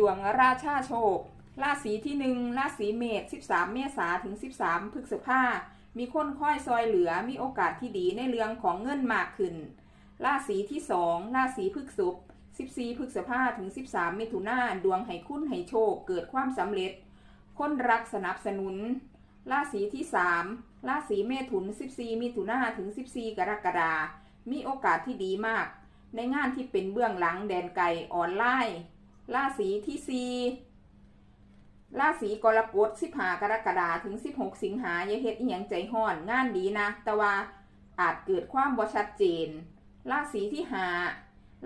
ดวงราชาโชค ราศีที่หนึ่งราศีเมษ13 เมษาถึง 13พฤษภามีคนค่อยซอยเหลือมีโอกาสที่ดีในเรื่องของเงินมากขึ้น ราศีที่สองราศีพฤษภ14พฤษภาถึง 13มิถุนาดวงให้คุณให้โชคเกิดความสำเร็จ คนรักสนับสนุน ราศีที่สามราศีเมถุน 14มิถุนาถึง 14 กรกฎามีโอกาสที่ดีมาก ในงานที่เป็นเบื้องหลังแดนไกลออนไลน์ ราศีที่สี่ราศีกรกฎ15กรกฎาถึง16สิงหาอย่าเฮ็ดอีหยังใจห้อนงานดีนะ แต่ว่าอาจเกิดความบ่ชัดเจน ราศีที่ห้า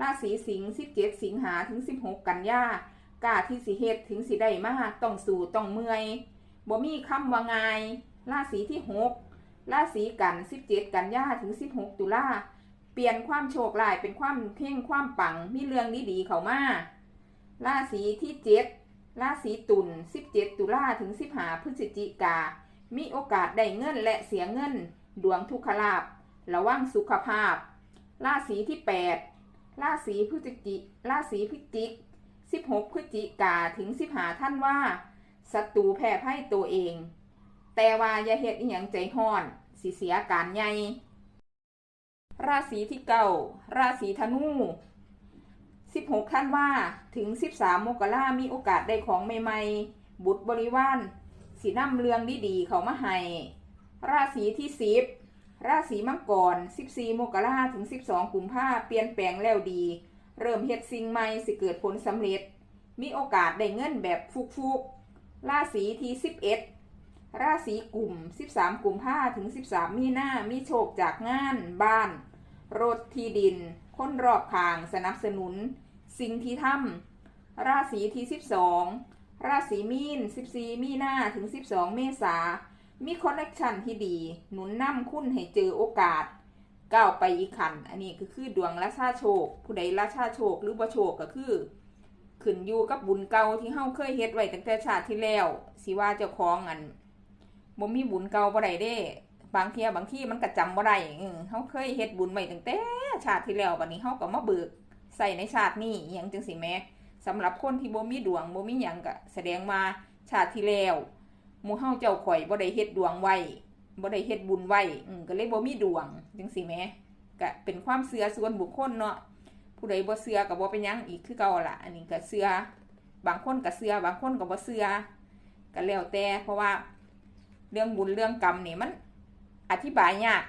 ราศีสิงห์17สิงหาถึง16กันยากาที่สิเฮ็ดถึงสิได้มากต้องสู้ต้องเมื่อยบ่มีคำว่าง่ายราศีที่6ราศีกัน17กันยาถึง16ตุลาเปลี่ยนความโชคลายเป็นความเพ่งความปังมีเรื่องดีๆเข้ามา ราศีที่7ราศีตุล17 ตุลาถึง 15 พฤศจิกา มีโอกาสได้เงินและเสียเงิน ดวงทุกขลาภระวังสุขภาพ ราศีที่ 8 ราศีพฤศจิราศีพฤศจิก 16 พฤศจิกาถึง 15 ท่านว่า ศัตรูแพ้ไพ่ตัวเอง แต่ว่าอย่าเฮ็ดอีหยังใจห้อน สิเสียการใหญ่ ราศีที่เก้าราศีธนู 16ท่านว่าถึง 13มกรามีโอกาสได้ของใหม่ๆ บุตรบริวารสีน้ำเรืองดีๆเขามาให้ราศีที่ 10 ราศีมังกร 14มกราถึง 12กุมภาเปลี่ยนแปลงแล้วดี เริ่มเฮ็ดสิ่งใหม่สิเกิดผลสำเร็จ มีโอกาสได้เงินแบบฟุกๆ ราศีที่ 11 ราศีกลุ่ม 13กุมภาถึง 13 มีนามีโชคจากงานบ้าน รถที่ดิน คนรอบข้างสนับสนุน สิ่งที่ทำราศีที่ 12 ราศีมีน 14 มีนาถึง 12 เมษามีคอนเนคชันที่ดี หนุนนำคุณให้เจอโอกาสก้าวไปอีกขัน อันนี้ก็คือดวงราชาโชค ผู้ใดราชาโชคหรือบ่โชคก็คือขึ้นอยู่กับบุญเก่าที่เฮาเคยเฮ็ดไว้ตั้งแต่ชาติที่แล้ว สิว่าเจ้าของอันบ่มีบุญเก่าบ่ได้เด้ บางเทียบางที่มันก็จำบ่ได้เออเฮาเคยเฮ็ดบุญไว้ตั้งแต่ชาติที่แล้วบัดนี้เฮาก็มาเบิกใส่ในชาตินี้อหยังจังสิแม่สำหรับคนที่บ่มีดวงบ่มีหยังก็แสดงว่าชาติที่แล้วมูเฮาเจ้าข่อยบ่ได้เฮ็ดดวงไว้บ่ได้เฮ็ดบุญไว้อืก็เลยบ่มีดวงจังสิแม่ก็เป็นความเชื่อส่วนบุคคลเนาะผู้ใดบ่เชื่อก็บ่เป็นหยังอีกคือเก่าล่ะอันนี้ก็เชื่อบางคนก็เชื่อบางคนก็บ่เชื่อก็แล้วแต่เพราะว่า เรื่องบุญเรื่องกรรมนี่มัน อธิบายยาก